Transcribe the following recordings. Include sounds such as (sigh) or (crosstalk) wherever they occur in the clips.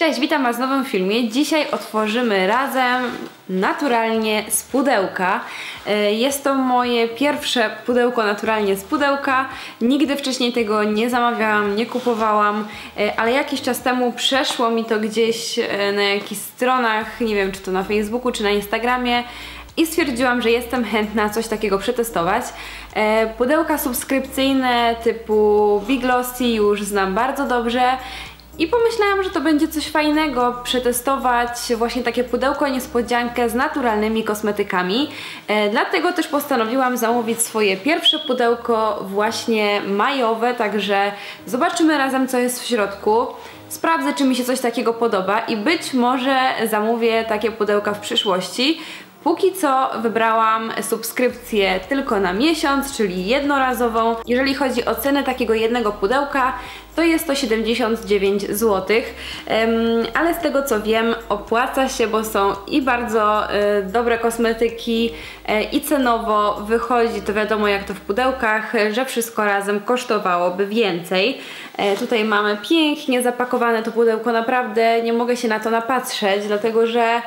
Cześć, witam Was w nowym filmie. Dzisiaj otworzymy razem naturalnie z pudełka. E, jest to moje pierwsze pudełko naturalnie z pudełka. Nigdy wcześniej tego nie zamawiałam, nie kupowałam, e, ale jakiś czas temu przeszło mi to gdzieś e, na jakichś stronach, nie wiem czy to na Facebooku czy na Instagramie i stwierdziłam, że jestem chętna coś takiego przetestować. Pudełka subskrypcyjne typu Big Glossy już znam bardzo dobrze i pomyślałam, że to będzie coś fajnego przetestować właśnie takie pudełko niespodziankę z naturalnymi kosmetykami. E, dlatego też postanowiłam zamówić swoje pierwsze pudełko właśnie majowe, także zobaczymy razem co jest w środku. Sprawdzę, czy mi się coś takiego podoba i być może zamówię takie pudełka w przyszłości. Póki co wybrałam subskrypcję tylko na miesiąc, czyli jednorazową. Jeżeli chodzi o cenę takiego jednego pudełka, to jest to 79 zł, ale z tego co wiem opłaca się, bo są i bardzo e, dobre kosmetyki e, i cenowo wychodzi, to wiadomo jak to w pudełkach, że wszystko razem kosztowałoby więcej. E, tutaj mamy pięknie zapakowane to pudełko, naprawdę nie mogę się na to napatrzeć, dlatego że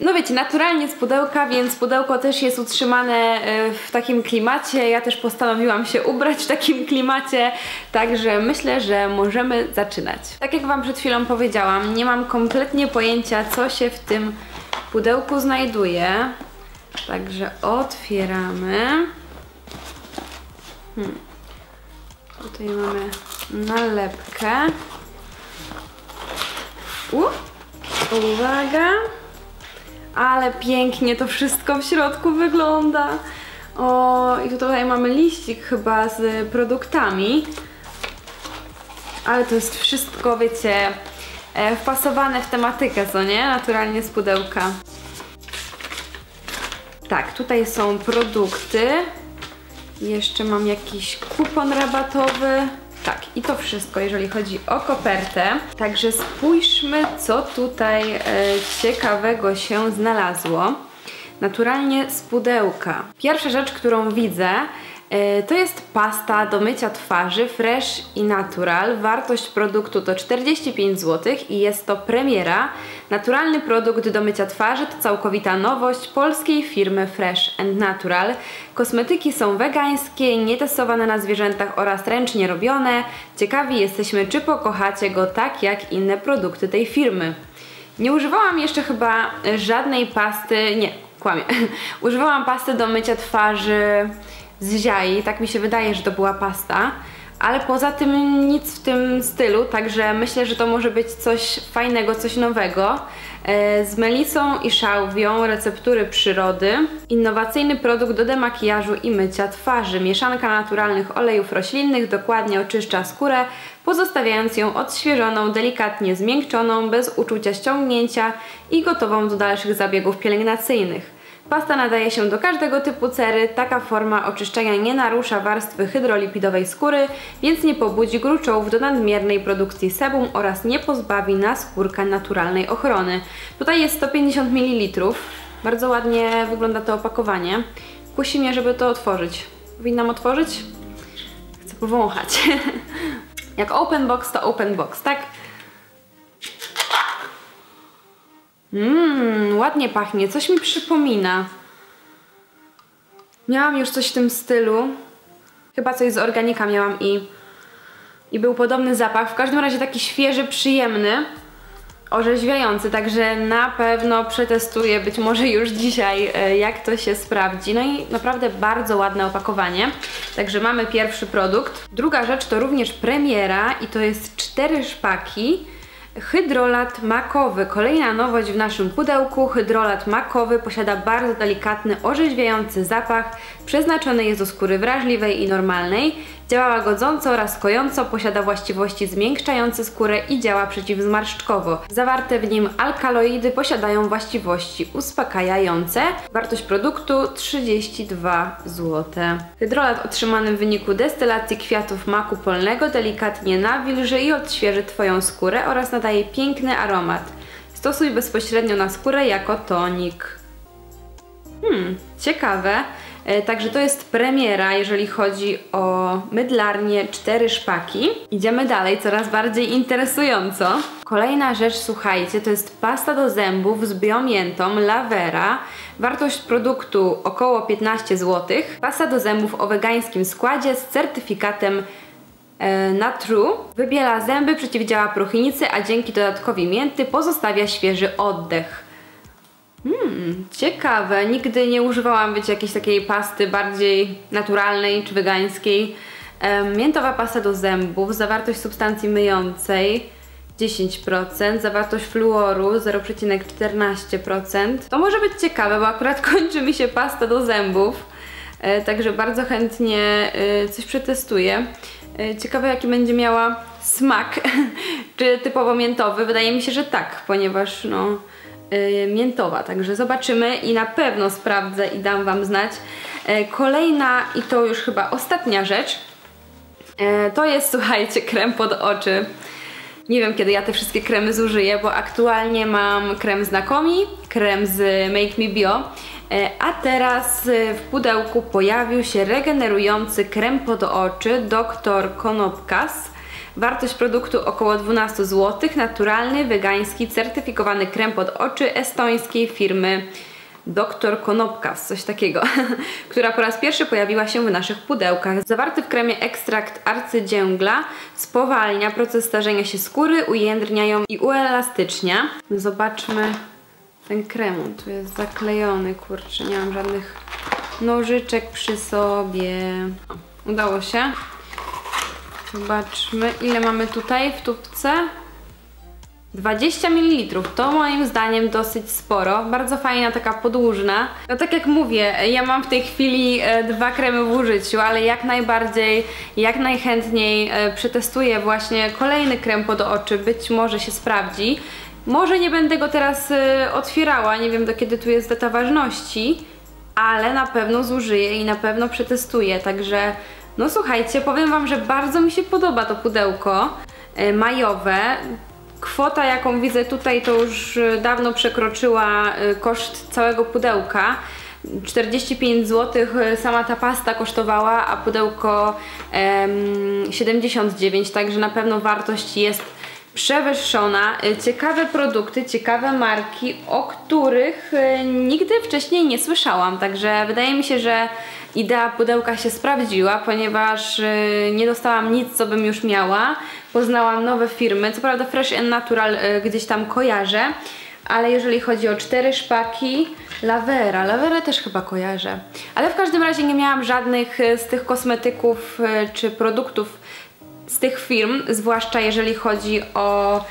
no wiecie, naturalnie z pudełka, więc pudełko też jest utrzymane e, w takim klimacie. Ja też postanowiłam się ubrać w takim klimacie, także myślę, że możemy zaczynać. Tak jak Wam przed chwilą powiedziałam, nie mam kompletnie pojęcia, co się w tym pudełku znajduje. Także otwieramy. Hmm. Tutaj mamy nalepkę. U, uwaga! Ale pięknie to wszystko w środku wygląda. O, i tutaj mamy liścik chyba z produktami. Ale to jest wszystko, wiecie, e, wpasowane w tematykę, co nie? Naturalnie z pudełka. Tak, tutaj są produkty. Jeszcze mam jakiś kupon rabatowy. Tak, i to wszystko, jeżeli chodzi o kopertę. Także spójrzmy, co tutaj e, ciekawego się znalazło. Naturalnie z pudełka. Pierwsza rzecz, którą widzę, to jest pasta do mycia twarzy Fresh i Natural. Wartość produktu to 45 zł i jest to premiera. Naturalny produkt do mycia twarzy to całkowita nowość polskiej firmy Fresh and Natural. Kosmetyki są wegańskie, nietestowane na zwierzętach oraz ręcznie robione. Ciekawi jesteśmy, czy pokochacie go tak jak inne produkty tej firmy. Nie używałam jeszcze chyba żadnej pasty, nie, kłamie. (laughs) Używałam pasty do mycia twarzy z ziai, tak mi się wydaje, że to była pasta. Ale poza tym nic w tym stylu, także myślę, że to może być coś fajnego, coś nowego. E, z melisą i szałwią, receptury przyrody, innowacyjny produkt do demakijażu i mycia twarzy. Mieszanka naturalnych olejów roślinnych dokładnie oczyszcza skórę, pozostawiając ją odświeżoną, delikatnie zmiękczoną, bez uczucia ściągnięcia i gotową do dalszych zabiegów pielęgnacyjnych. Pasta nadaje się do każdego typu cery, taka forma oczyszczenia nie narusza warstwy hydrolipidowej skóry, więc nie pobudzi gruczołów do nadmiernej produkcji sebum oraz nie pozbawi naskórka naturalnej ochrony. Tutaj jest 150 ml, bardzo ładnie wygląda to opakowanie. Kusi mnie, żeby to otworzyć. Powinnam otworzyć? Chcę powąchać. (laughs) Jak open box to open box, tak? Mmm, ładnie pachnie, coś mi przypomina. Miałam już coś w tym stylu. Chyba coś z organika miałam i, i był podobny zapach. W każdym razie taki świeży, przyjemny, orzeźwiający, także na pewno przetestuję być może już dzisiaj, e, jak to się sprawdzi. No i naprawdę bardzo ładne opakowanie. Także mamy pierwszy produkt. Druga rzecz to również premiera i to jest cztery szpaki Hydrolat makowy. Kolejna nowość w naszym pudełku. Hydrolat makowy posiada bardzo delikatny, orzeźwiający zapach. Przeznaczony jest do skóry wrażliwej i normalnej. Działa łagodząco oraz kojąco, posiada właściwości zmiękczające skórę i działa przeciwzmarszczkowo. Zawarte w nim alkaloidy posiadają właściwości uspokajające. Wartość produktu 32 zł. Hydrolat otrzymany w wyniku destylacji kwiatów maku polnego delikatnie nawilży i odświeży Twoją skórę oraz nadaje piękny aromat. Stosuj bezpośrednio na skórę jako tonik. Hmm, ciekawe. E, Także to jest premiera, jeżeli chodzi o mydlarnię cztery szpaki. Idziemy dalej, coraz bardziej interesująco. Kolejna rzecz, słuchajcie, to jest pasta do zębów z biomiętą Lavera. Wartość produktu około 15 zł. Pasta do zębów o wegańskim składzie z certyfikatem e, na True. Wybiela zęby, przeciwdziała próchnicy, a dzięki dodatkowi mięty pozostawia świeży oddech. Ciekawe. Nigdy nie używałam, wiecie, jakiejś takiej pasty bardziej naturalnej czy wegańskiej. Miętowa pasta do zębów, zawartość substancji myjącej 10%, zawartość fluoru 0,14%. To może być ciekawe, bo akurat (laughs) kończy mi się pasta do zębów, e, także bardzo chętnie e, coś przetestuję. E, ciekawe jaki będzie miała smak, (laughs) czy typowo miętowy. Wydaje mi się, że tak, ponieważ no miętowa, także zobaczymy i na pewno sprawdzę i dam Wam znać. E, Kolejna i to już chyba ostatnia rzecz, e, to jest (laughs) słuchajcie krem pod oczy. Nie wiem kiedy ja te wszystkie kremy zużyję, bo aktualnie mam krem z Nakomi, krem z Make Me Bio, a teraz w pudełku pojawił się regenerujący krem pod oczy Dr. Konopkas. Wartość produktu około 12 zł, naturalny, wegański, certyfikowany krem pod oczy estońskiej firmy Dr. Konopkas, coś takiego, (laughs) która po raz pierwszy pojawiła się w naszych pudełkach. Zawarty w kremie ekstrakt arcydzięgla spowalnia proces starzenia się skóry, ujędrnia ją i uelastycznia. Zobaczmy ten krem, tu jest zaklejony, kurczę, nie mam żadnych nożyczek przy sobie. Udało się. Zobaczmy, ile mamy tutaj w tubce. 20 ml, to moim zdaniem dosyć sporo, bardzo fajna, taka podłużna. No tak jak mówię, ja mam w tej chwili e, dwa kremy w użyciu, ale jak najbardziej, jak najchętniej e, przetestuję właśnie kolejny krem pod oczy, być może się sprawdzi. Może nie będę go teraz e, otwierała, nie wiem do kiedy tu jest data ważności, ale na pewno zużyję i na pewno przetestuję, także no słuchajcie, powiem Wam, że bardzo mi się podoba to pudełko e, majowe. Kwota jaką widzę tutaj to już e, dawno przekroczyła e, koszt całego pudełka. 45 zł sama ta pasta kosztowała, a pudełko em, 79, także na pewno wartość jest przewyższona. Ciekawe produkty, ciekawe marki, o których nigdy wcześniej nie słyszałam, także wydaje mi się, że idea pudełka się sprawdziła, ponieważ e, nie dostałam nic, co bym już miała. Poznałam nowe firmy, co prawda Fresh Natural e, gdzieś tam kojarzę, ale jeżeli chodzi o cztery szpaki, Lavera, Lavera też chyba kojarzę. Ale w każdym razie nie miałam żadnych e, z tych kosmetyków czy produktów z tych firm, zwłaszcza jeżeli chodzi o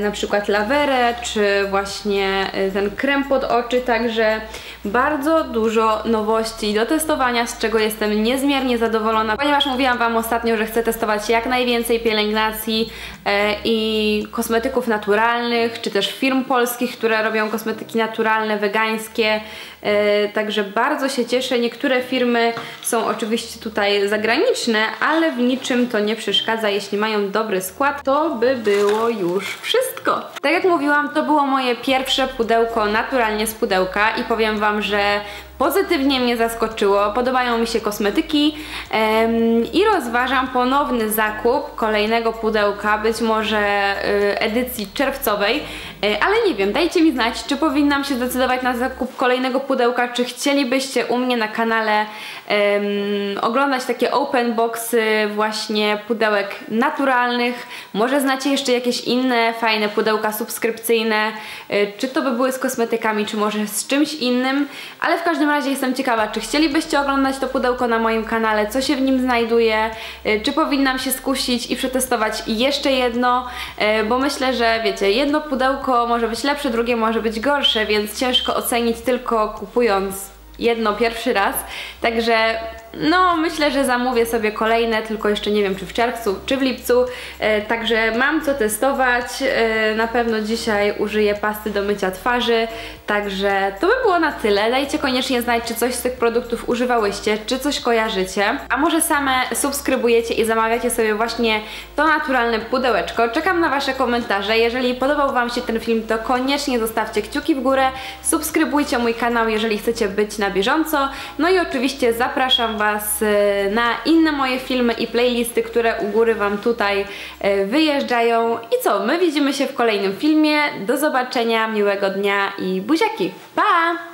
na przykład lawerę, czy właśnie e, ten krem pod oczy, także bardzo dużo nowości do testowania, z czego jestem niezmiernie zadowolona, ponieważ mówiłam Wam ostatnio, że chcę testować jak najwięcej pielęgnacji e, i kosmetyków naturalnych, czy też firm polskich, które robią kosmetyki naturalne, wegańskie, e, także bardzo się cieszę. Niektóre firmy są oczywiście tutaj zagraniczne, ale w niczym to nie przeszkadza, jeśli mają dobry skład, to by było już wszystko. Tak jak mówiłam, to było moje pierwsze pudełko naturalnie z pudełka i powiem Wam, że pozytywnie mnie zaskoczyło, podobają mi się kosmetyki i rozważam ponowny zakup kolejnego pudełka, być może y, edycji czerwcowej, y, ale nie wiem, dajcie mi znać, czy powinnam się zdecydować na zakup kolejnego pudełka, czy chcielibyście u mnie na kanale oglądać takie open boxy właśnie pudełek naturalnych, może znacie jeszcze jakieś inne fajne pudełka subskrypcyjne, y, czy to by były z kosmetykami, czy może z czymś innym, ale w każdym razie jestem ciekawa, czy chcielibyście oglądać to pudełko na moim kanale, co się w nim znajduje, y, czy powinnam się skusić i przetestować jeszcze jedno, y, bo myślę, że wiecie, jedno pudełko może być lepsze, drugie może być gorsze, więc ciężko ocenić tylko kupując jedno pierwszy raz, także no myślę, że zamówię sobie kolejne, tylko jeszcze nie wiem czy w czerwcu, czy w lipcu, e, także mam co testować, e, na pewno dzisiaj użyję pasty do mycia twarzy, także to by było na tyle, dajcie koniecznie znać, czy coś z tych produktów używałyście, czy coś kojarzycie, a może same subskrybujecie i zamawiacie sobie właśnie to naturalne pudełeczko, czekam na Wasze komentarze, jeżeli podobał Wam się ten film, to koniecznie zostawcie kciuki w górę, subskrybujcie mój kanał, jeżeli chcecie być na bieżąco, no i oczywiście zapraszam Was e, na inne moje filmy i playlisty, które u góry Wam tutaj e, wyjeżdżają. I co, my widzimy się w kolejnym filmie. Do zobaczenia, miłego dnia i buziaki. Pa!